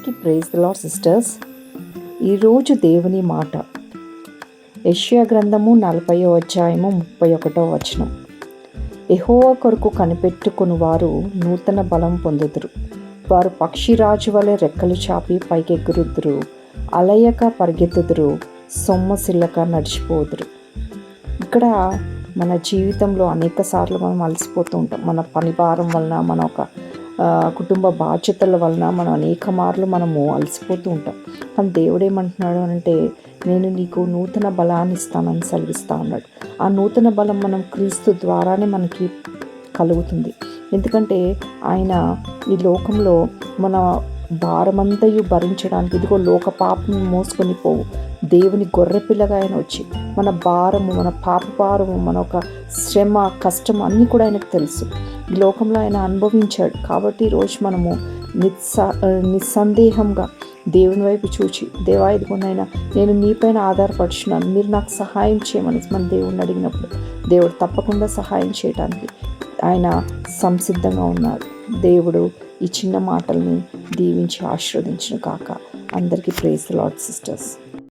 అందరికీ praise lord sisters ఈరోజు దేవుని మాట. యష్యా గ్రంథము నలభై అధ్యాయము ముప్పై ఒకటో వచనం. ఎహోవ కొరకు కనిపెట్టుకుని వారు నూతన బలం పొందుదురు. వారు పక్షిరాజు వలె రెక్కలు చాపి పైకెగురుదురు. అలయక పరిగెత్తుదురు. సొమ్మసిల్లక నడిచిపోదురు. ఇక్కడ మన జీవితంలో అనేక సార్లు మనం అలసిపోతూ ఉంటాం. మన పని భారం వలన మన ఒక కుటుంబ బాధ్యతల వలన మనం అనేక మార్లు మనము అలసిపోతూ ఉంటాం. కానీ దేవుడు ఏమంటున్నాడు అంటే నేను నీకు నూతన బలాన్ని ఇస్తానని సెలవిస్తా ఉన్నాడు ఆ నూతన బలం మనం క్రీస్తు ద్వారానే మనకి కలుగుతుంది. ఎందుకంటే ఆయన ఈ లోకంలో మన భారమంతయు భరించడానికి ఇదిగో లోక పాపం మోసుకొని పోవు. దేవుని గొర్రెపిల్లగా ఆయన వచ్చి మన భారము మన పాప భారము మన ఒక శ్రమ కష్టం అన్నీ కూడా ఆయనకు తెలుసు. ఈ లోకంలో ఆయన అనుభవించాడు. కాబట్టి ఈరోజు మనము నిస్స నిస్సందేహంగా దేవుని వైపు చూచి దేవా ఇదిగోనైనా నేను నీపైన ఆధారపడుచున్నాను. మీరు నాకు సహాయం చేయమని మన దేవుణ్ణి అడిగినప్పుడు దేవుడు తప్పకుండా సహాయం చేయడానికి ఆయన సంసిద్ధంగా ఉన్నాడు. దేవుడు ఈ చిన్న మాటల్ని దీవించి ఆశీర్వదించిన కాక. అందరికీ ప్రేస్ లాడ్ సిస్టర్స్.